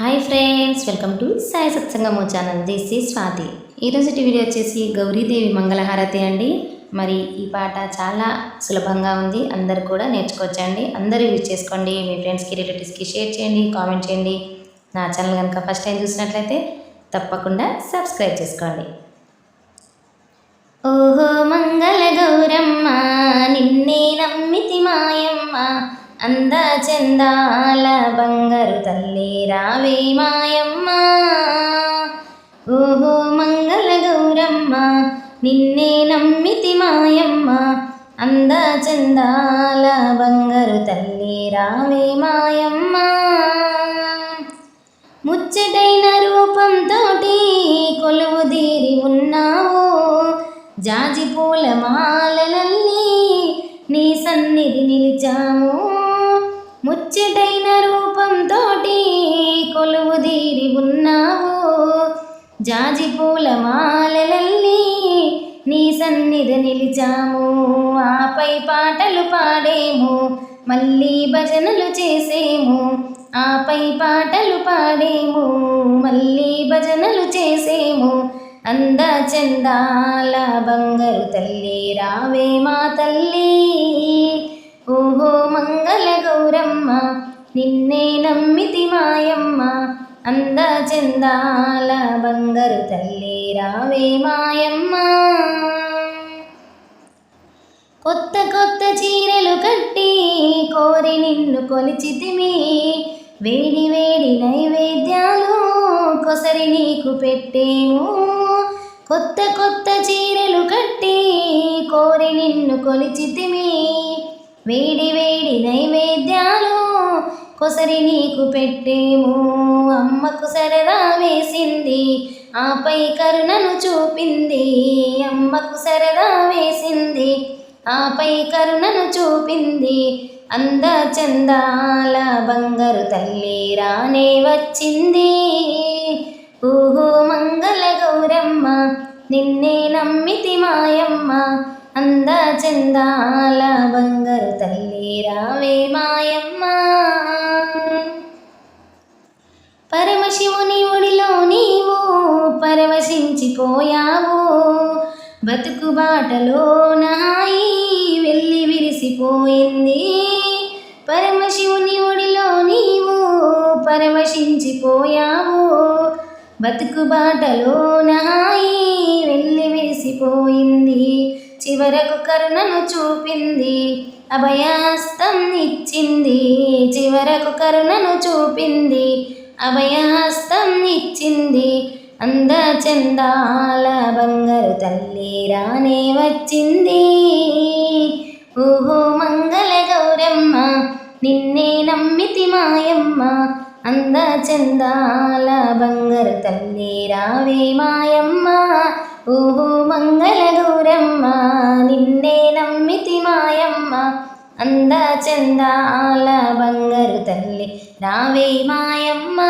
Hi friends welcome to Sai Satsangamu channel. This is Swathi. ఈరోజుటి video వచ్చేసి గౌరీదేవి మంగళహారతి అండి. మరి ఈ పాట చాలా సులభంగా ఉంది. అందరు కూడా నేర్చుకోవచ్చండి. అందరూ యూజ్ చేసుకోండి. మీ ఫ్రెండ్స్కి రిలేటివ్స్కి షేర్ చేయండి కామెంట్ చేయండి. నా ఛానల్ కనుక ఫస్ట్ టైం చూసినట్లయితే తప్పకుండా సబ్స్క్రైబ్ చేసుకోండి. ఓహో మంగళ గౌరమ్మ నిన్నే నమ్మితి మాయమ్మ. అంద చందాల బంగారు తల్లి రావే మాయమ్మ. ఓహో మంగళ గౌరమ్మ నిన్నే నమ్మితి మాయమ్మ. అంద చందాల బంగారు తల్లి రావే మాయమ్మ. ముచ్చటైన రూపంతోటి కొలువు తీరి ఉన్నావు. జాజి పూల మాలలల్లి నీ సన్నిధి నిలిచాము. కొలువు తీరి ఉన్నావు. జాజి పూల మాలలల్లి నీ సన్నిధి నిలిచాము. ఆపై పాటలు పాడేము మళ్ళీ భజనలు చేసేము. ఆపై పాటలు పాడేము మళ్ళీ భజనలు చేసేము. అంద చందాల బంగారు తల్లి రావే మా తల్లి. నిన్నే నమ్మితి మాయమ్మ అంద చెందాల బంగారు తల్లి రావే మాయమ్మ. కొత్త కొత్త చీరలు కట్టి కోరి నిన్ను కొలిచితిమి వేడి వేడి నైవేద్యాలు కొసరి నీకు పెట్టేము. కొత్త కొత్త చీరలు కట్టి కోరి నిన్ను కొలిచితిమి వేడి వేడి నైవేద్యాలు కొసరి నీకు పెట్టేము. అమ్మకు సరదా వేసింది ఆపై కరుణను చూపింది. అమ్మకు సరదా వేసింది ఆపై కరుణను చూపింది. అంద చందాల బంగారు తల్లి రానే వచ్చింది. ఊహు మంగళ గౌరమ్మ నిన్నే నమ్మితి మాయమ్మ. అంద చందాల బంగారు తల్లి రావే మాయమ్మ. పరమశివుని ఒడిలో నీవు పరవశించిపోయావు. బతుకు బాటలో నాయి వెళ్ళి విరిసిపోయింది. పరమశివుని ఒడిలో నీవు పరవశించిపోయావు. బతుకు బాటలో నాయి వెళ్ళి విరిసిపోయింది. చివరకు కరుణను చూపింది. అభయాస్తం ఇచ్చింది. చివరకు కరుణను చూపింది. అభయహస్తం ఇచ్చింది. అంద చందాల బంగారు తల్లి రానే వచ్చింది. ఓహో మంగళ గౌరమ్మ నిన్నే నమ్మితి మాయమ్మ. అంద చందాల బంగారు తల్లి రావే మాయమ్మ. ఓహో మంగళ గౌరమ్మ నిన్నే నమ్మితి మాయమ్మ. అంద చందాల బంగారు తల్లి రావే మాయమ్మ.